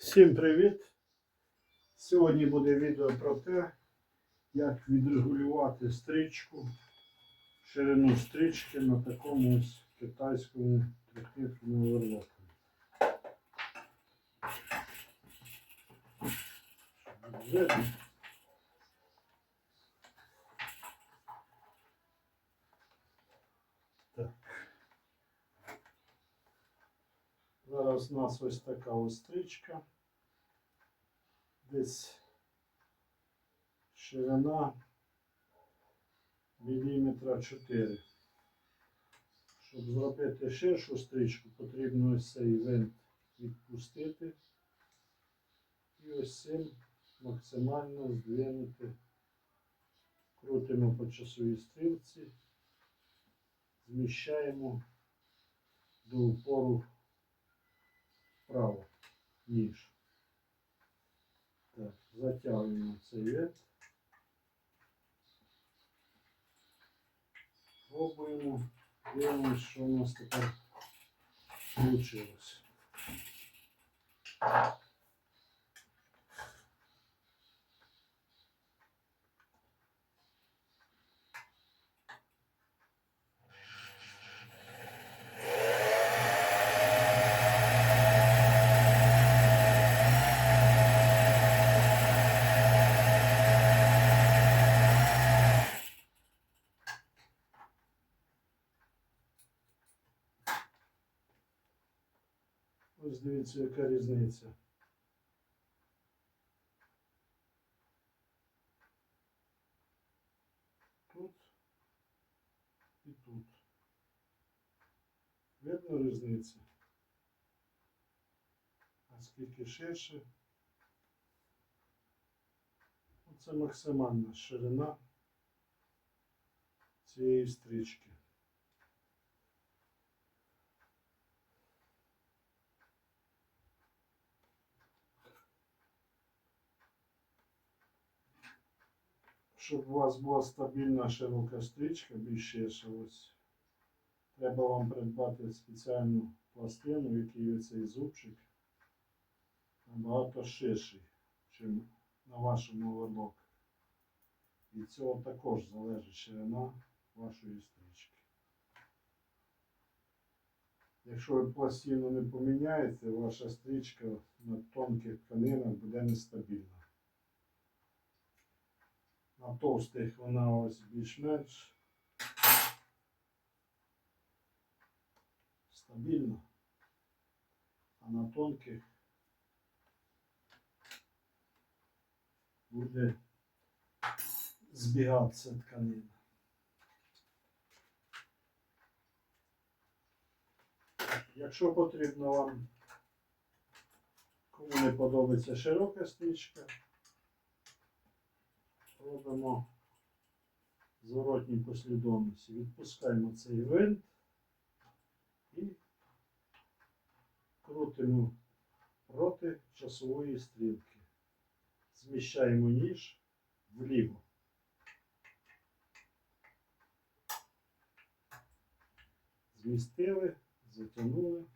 Всім привіт! Сьогодні буде відео про те, як відрегулювати стрічку, ширину стрічки на такому ось китайському трикнітному верлоку. Видно? Зараз у нас ось така ось стрічка. Десь ширина міліметра 4. Щоб зробити ширшу стрічку, потрібно ось цей винт відпустити і ось цим максимально здвинути. Крутимо по часовій стрілці, зміщаємо до упору вправо ніж. Так, затягуємо цей вид. Пробуємо. Дивимося, що у нас тепер вийшло. Ось дивіться, яка різниця. Тут і тут. Видно різницю? А скільки ширше? Це максимальна ширина цієї стрічки. Щоб у вас була стабільна широка стрічка, більш ширша, треба вам придбати спеціальну пластину, в якій цей зубчик набагато ширший, ніж на вашому оверлоку. І цього також залежить ширина вашої стрічки. Якщо ви пластину не поміняєте, ваша стрічка на тонких тканинах буде нестабільна. На товстих вона ось більш-менш стабільна, а на тонких буде збігатися тканина. Якщо потрібно вам, кому не подобається широка стрічка, робимо зворотній послідовності. Відпускаємо цей винт і крутимо проти часової стрілки. Зміщаємо ніж вліво. Змістили, затягнули.